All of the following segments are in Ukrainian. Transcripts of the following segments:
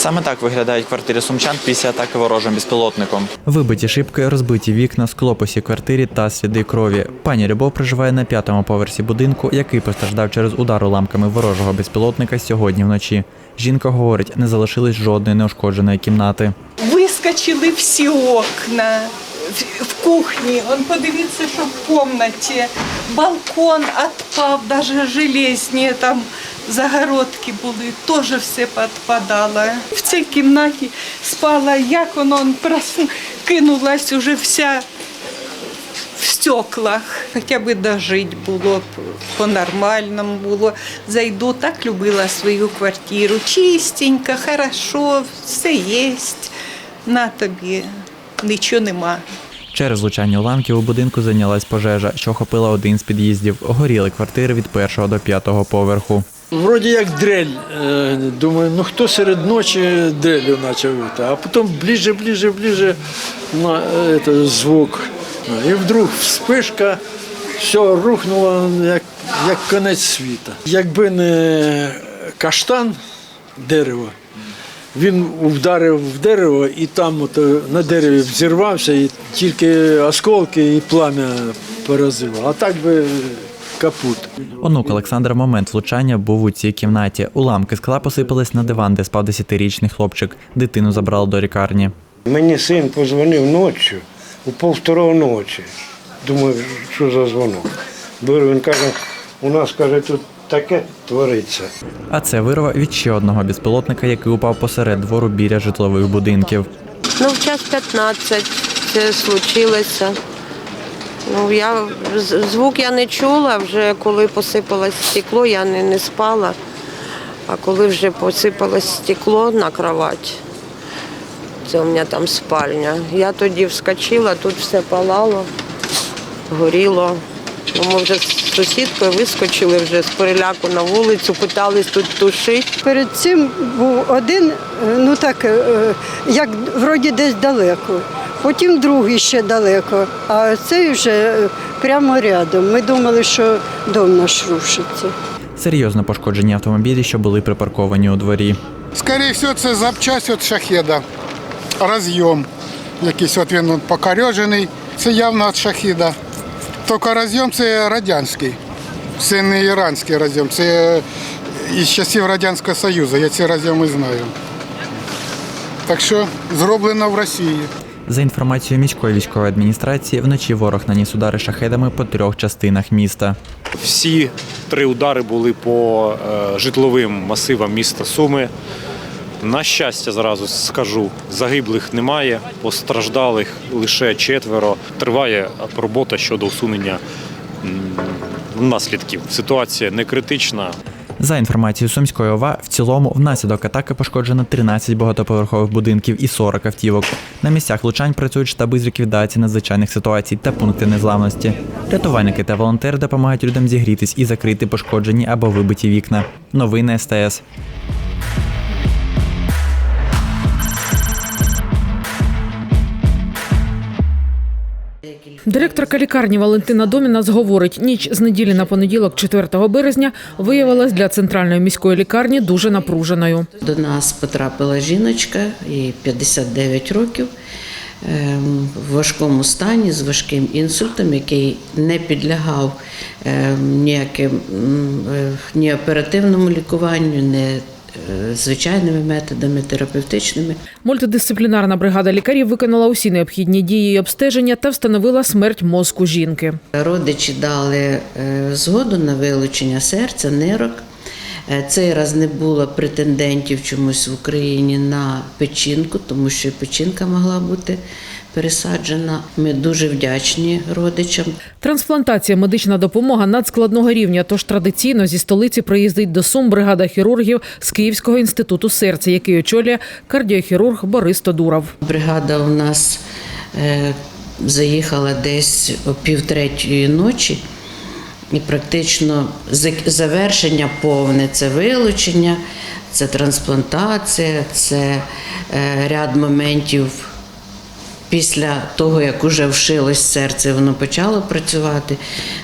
Саме так виглядають квартири сумчан після атаки ворожим безпілотником. Вибиті шибки, розбиті вікна, скло по квартирі та сліди крові. Пані Любов проживає на п'ятому поверсі будинку, який постраждав через удар уламками ворожого безпілотника сьогодні вночі. Жінка говорить, не залишилось жодної неушкодженої кімнати. Выскочили всі окна в- кухні. Он подивіться, що в комнаті. Балкон відпав, навіть железні там загородки були, теж все підпадало. В цій кімнаті спала, як воно он кинулась уже вся в стеклах. Хоча б дожити було по-нормальному було. Зайду, так любила свою квартиру. Чистенько, хорошо, все є. На тобі, нічого нема. Через влучання уламків у будинку зайнялась пожежа, що охопила один з під'їздів. Горіли квартири від першого до п'ятого поверху. Вроді як дрель. Е, Думаю, ну хто серед ночі дрелю почав. А потім ближе, ближе, ближе на е, звук. І вдруг вспишка, все рухнуло, як, як конець світа. Якби не каштан, дерево, він вдарив в дерево і там от, е, на дереві взірвався, і тільки осколки і плам'я поразило. А так би капут. Онук Олександра момент влучання був у цій кімнаті. Уламки скла посипались на диван, де спав 10-річний хлопчик. Дитину забрали до лікарні. Мені син позвонив ночі, у півторого ночі. Думаю, що за дзвонок. Беру, він каже, у нас каже, тут таке твориться. А це вирва від ще одного безпілотника, який упав посеред двору біля житлових будинків. Ну, в час 15 це случилося. Ну, я, звук я не чула, вже коли посипалось стекло, я не, не спала. А коли вже посипалось стекло на кровать, це у мене там спальня. Я тоді вскочила, тут все палало, горіло. Ну, Ми вже з сусідкою вискочили вже з переляку на вулицю, питались тут тушити. Перед цим був один, е, ну так, е, як вроді десь далеко. Потім другий ще далеко, а цей вже е, прямо рядом. Ми думали, що дом наш рушиться. Серйозно пошкоджені автомобілі, що були припарковані у дворі. Скоріше всього, це запчасть від шахеда. Розйом. Якийсь от він от покорежений. Це явно від шахіда. Тільки розйом це радянський. Це не іранський розйом, це із часів Радянського Союзу. Я ці розйоми знаю. Так що зроблено в Росії. За інформацією міської військової адміністрації, вночі ворог наніс удари шахедами по трьох частинах міста. Всі три удари були по е, житловим масивам міста Суми. На щастя, зразу скажу, загиблих немає, постраждалих лише четверо. Триває робота щодо усунення наслідків. Ситуація не критична. За інформацією Сумської ОВА, в цілому внаслідок атаки пошкоджено 13 багатоповерхових будинків і 40 автівок. На місцях влучань працюють штаби з ліквідації надзвичайних ситуацій та пункти незламності. Рятувальники та волонтери допомагають людям зігрітись і закрити пошкоджені або вибиті вікна. Новини СТС. Директорка лікарні Валентина Домінас говорить, ніч з неділі на понеділок, 4 березня, виявилась для центральної міської лікарні дуже напруженою. До нас потрапила жіночка, їй 59 років, ем, в важкому стані з важким інсультом, який не підлягав ем, ніяким е, ні оперативному лікуванню, ні звичайними методами терапевтичними. Мультидисциплінарна бригада лікарів виконала усі необхідні дії і обстеження та встановила смерть мозку жінки. Родичі дали е, згоду на вилучення серця, нирок. Е, Цей раз не було претендентів чомусь в Україні на печінку, тому що печінка могла бути пересаджена. Ми дуже вдячні родичам. Трансплантація медична допомога надскладного рівня. Тож традиційно зі столиці приїздить до Сум бригада хірургів з Київського інституту серця, який очолює кардіохірург Борис Тодуров. Бригада у нас е, заїхала десь о півтретьої ночі, і практично завершення повне це вилучення, це трансплантація, це е, ряд моментів. Після того, як уже вшилось серце, воно почало працювати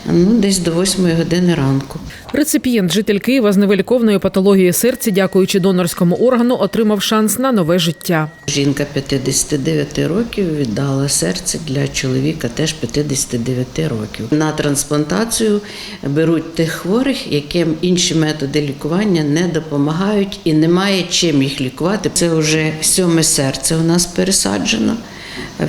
ну, десь до 8 години ранку. Реципієнт, житель Києва з невиліковною патологією серця, дякуючи донорському органу, отримав шанс на нове життя. Жінка 59 років віддала серце для чоловіка теж 59 років. На трансплантацію беруть тих хворих, яким інші методи лікування не допомагають і немає чим їх лікувати. Це вже сьоме серце у нас пересаджено.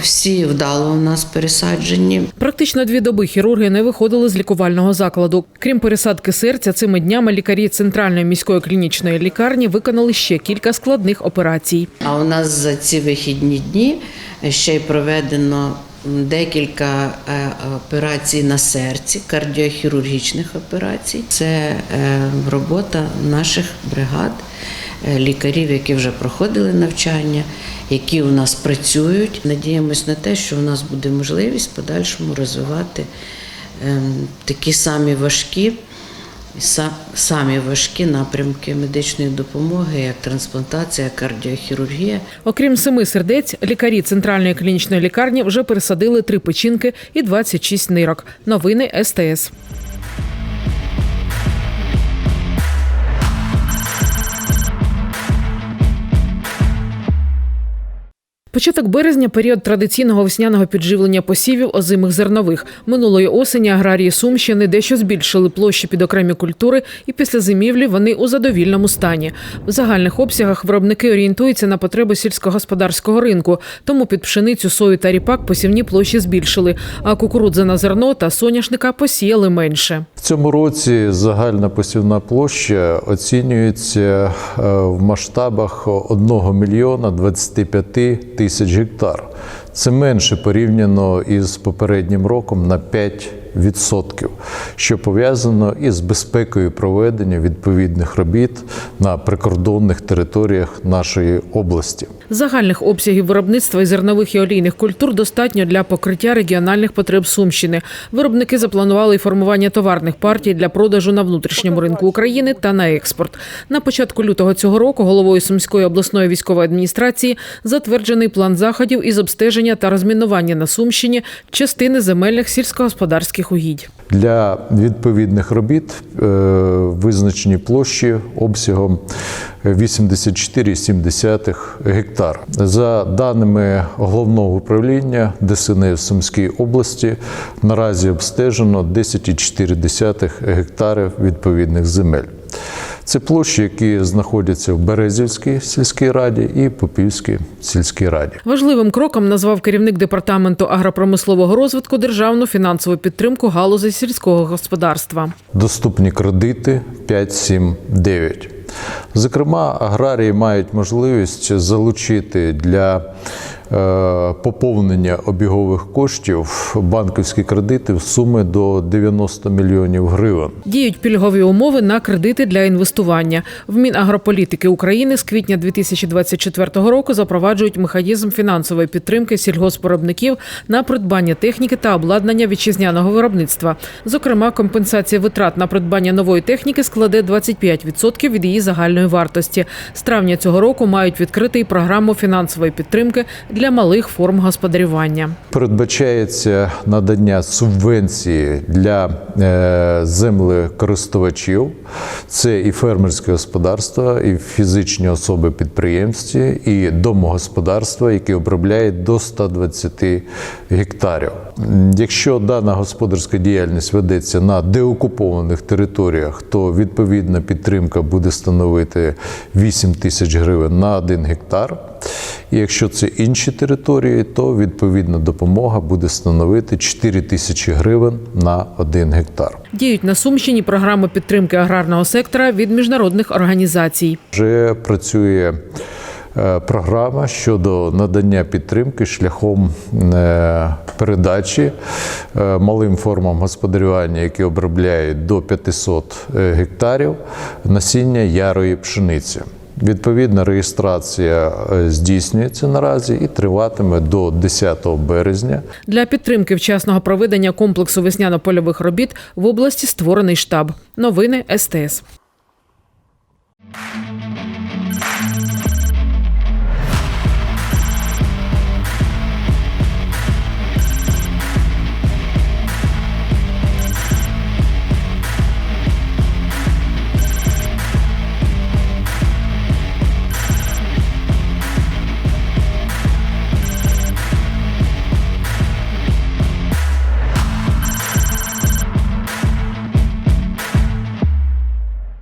Всі вдало у нас пересаджені. Практично дві доби хірурги не виходили з лікувального закладу. Крім пересадки серця, цими днями лікарі центральної міської клінічної лікарні виконали ще кілька складних операцій. А у нас за ці вихідні дні ще й проведено декілька е, операцій на серці, кардіохірургічних операцій. Це е, робота наших бригад, е, лікарів, які вже проходили навчання, які у нас працюють. Надіємось на те, що у нас буде можливість в подальшому розвивати ем, такі самі важкі. Самі важкі напрямки медичної допомоги, як трансплантація, кардіохірургія. Окрім семи сердець, лікарі центральної клінічної лікарні вже пересадили три печінки і 26 нирок. Новини СТС. Початок березня період традиційного весняного підживлення посівів озимих зернових. Минулої осені аграрії Сумщини дещо збільшили площі під окремі культури, і після зимівлі вони у задовільному стані. В загальних обсягах виробники орієнтуються на потреби сільськогосподарського ринку, тому під пшеницю, сою та ріпак посівні площі збільшили, а кукурудза на зерно та соняшника посіяли менше. В цьому році загальна посівна площа оцінюється е, в масштабах 1 мільйона 25 тисяч гектар. Це менше порівняно із попереднім роком на 5%, що пов'язано із безпекою проведення відповідних робіт на прикордонних територіях нашої області. Загальних обсягів виробництва і зернових і олійних культур достатньо для покриття регіональних потреб Сумщини. Виробники запланували і формування товарних партій для продажу на внутрішньому ринку України та на експорт. На початку лютого цього року головою Сумської обласної військової адміністрації затверджений план заходів із обстеження та розмінування на Сумщині частини земельних сільськогосподарських угідь. Для відповідних робіт е, визначені площі обсягом 84,7 гектар. За даними головного управління ДСНС Сумській області, наразі обстежено 10,4 гектарів відповідних земель. Це площі, які знаходяться в Березівській сільській раді і Попівській сільській раді. Важливим кроком назвав керівник департаменту агропромислового розвитку державну фінансову підтримку галузі сільського господарства. Доступні кредити 5, 7, 9. Зокрема, аграрії мають можливість залучити для поповнення обігових коштів банківські кредити в суми до 90 мільйонів гривень. Діють пільгові умови на кредити для інвестування. В Мінагрополітики України з квітня 2024 року запроваджують механізм фінансової підтримки сільгоспвиробників на придбання техніки та обладнання вітчизняного виробництва. Зокрема, компенсація витрат на придбання нової техніки складе 25% від її загальної вартості. З травня цього року мають відкрити і програму фінансової підтримки для малих форм господарювання. Передбачається надання субвенції для е, землекористувачів. Це і фермерське господарство, і фізичні особи підприємці, і домогосподарства, які обробляють до 120 гектарів. Якщо дана господарська діяльність ведеться на деокупованих територіях, то відповідна підтримка буде становити 8 тисяч гривень на 1 гектар. І якщо це інші території, то відповідна допомога буде становити 4 тисячі гривень на 1 гектар. Діють на Сумщині програми підтримки аграрного сектора від міжнародних організацій. Вже працює е, програма щодо надання підтримки шляхом е, передачі е, малим формам господарювання, які обробляють до 500 е, гектарів насіння ярої пшениці. Відповідна реєстрація е, здійснюється наразі і триватиме до 10 березня. Для підтримки вчасного проведення комплексу весняно-польових робіт в області створений штаб. Новини СТС.